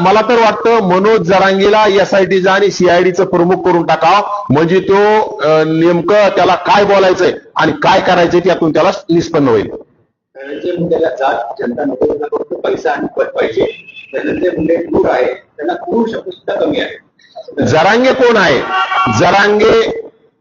मला तर वाटतं मनोज जरांगीला एसआयटीचा आणि सीआयडीचं प्रमुख करून टाकावं. म्हणजे तो नेमकं त्याला काय बोलायचंय आणि काय करायचंय त्यातून त्याला निष्पन्न होईल. धनंजय मुंडेला जात जनता नको त्यांना फक्त पैसा आणि पद पाहिजे. धनंजय मुंडे क्रूर आहे त्यांना क्रूर शब्द सुद्धा कमी आहे जरांगे कोण आहे? जरांगे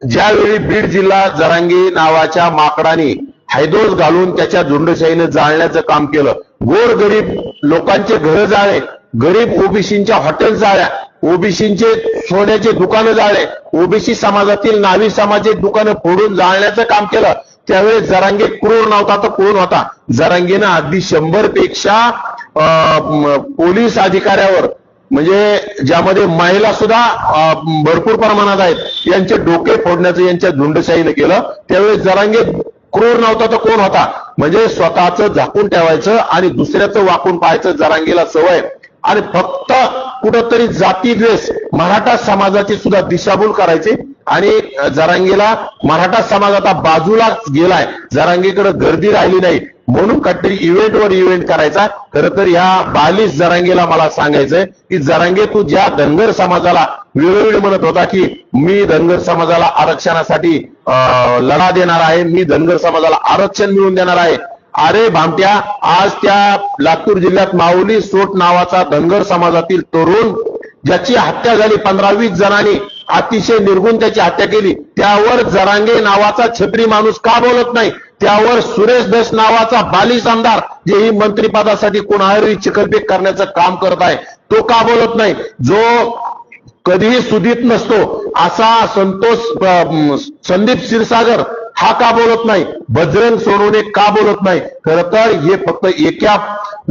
ज्यावेळी बीड जिल्हा जरांगे नावाच्या माकडाने हैदोस घालून त्याच्या झुंडशाहीनं जाळण्याचं काम केलं. गोर गरीब लोकांचे घर जाळे. गरीब ओबीसींच्या हॉटेल जाळ्या ओबीसींचे सोन्याचे दुकानं जाळे ओबीसी समाजातील नावी समाजाचे दुकानं फोडून जाळण्याचं काम केलं. त्यावेळेस जरांगे क्रूर नव्हता तर कोण होता. जरांगेनं अगदी शंभरपेक्षा पोलीस अधिकाऱ्यावर म्हणजे ज्यामध्ये महिला सुद्धा भरपूर प्रमाणात आहेत यांचे डोके फोडण्याचं यांच्या झुंडशाहीनं केलं. त्यावेळेस जरांगे क्रूर नव्हता तर कोण होता? म्हणजे स्वतःचं झाकून ठेवायचं आणि दुसऱ्याचं वाकून पाहायचं जरांगेला सवय. आणि फक्त कुठंतरी जातीद्वेष मराठा समाजाची सुद्धा दिशाभूल करायची. आणि जरांगेला मराठा समाज आता बाजूला गेलाय. जरांगीकडे गर्दी राहिली नाही. म्हणून काहीतरी इव्हेंटवर इव्हेंट करायचा. खरं तर ह्या बालिश जरांगेला मला सांगायचंय की जरांगे तू ज्या धनगर समाजाला वेळोवेळी म्हणत होता की मी धनगर समाजाला आरक्षणासाठी लढा देणार आहे मी धनगर समाजाला आरक्षण मिळवून देणार आहे अरे भामट्या आज त्या लातूर जिल्ह्यात माऊली सोट नावाचा धनगर समाजातील तरुण ज्याची हत्या झाली पंधरा वीस जणांनी अतिशय निर्गुण त्याची हत्या केली. त्यावर जरांगे नावाचा छत्री माणूस का बोलत नाही? त्यावर सुरेश दस नावाचा बालिश आमदार जे ही मंत्रिपदासाठी कोणावरही चिखलपेक करण्याचं काम करत आहे तो का बोलत नाही? जो कधीही सुदीत नसतो असा संतोष संदीप क्षीरसागर हा का बोलत नाही? बजरंग सोनवणे का बोलत नाही? खरं तर हे फक्त एका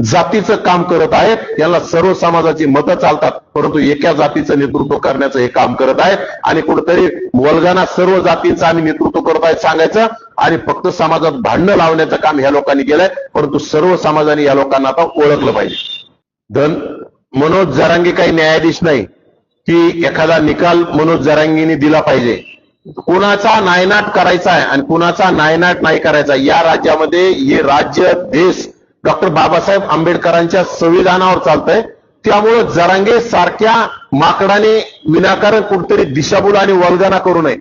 जातीचं काम करत आहेत याला सर्व समाजाची मतं चालतात. परंतु एका जातीचं नेतृत्व करण्याचं हे काम करत आहेत आणि कुठेतरी वल्गाना सर्व जातीचं आम्ही नेतृत्व करत आहे सांगायचं. आणि फक्त समाजात भांडणं लावण्याचं काम ह्या लोकांनी केलंय. परंतु सर्व समाजाने या लोकांना आता ओळखलं पाहिजे. धन मनोज जरांगी काही न्यायाधीश नाही. की एखादा निकाल मनोज जरांगीने दिला पाहिजे. कुणाचा नायनाट करायचा आहे आणि कुणाचा नायनाट नाही करायचा या राज्यामध्ये हे राज्य देश डॉक्टर बाबासाहेब आंबेडकरांच्या संविधानावर चालतंय. त्यामुळं जरांगे सारख्या माकडाने विनाकारण कुठतरी दिशाभूल आणि वल्गना करू नये.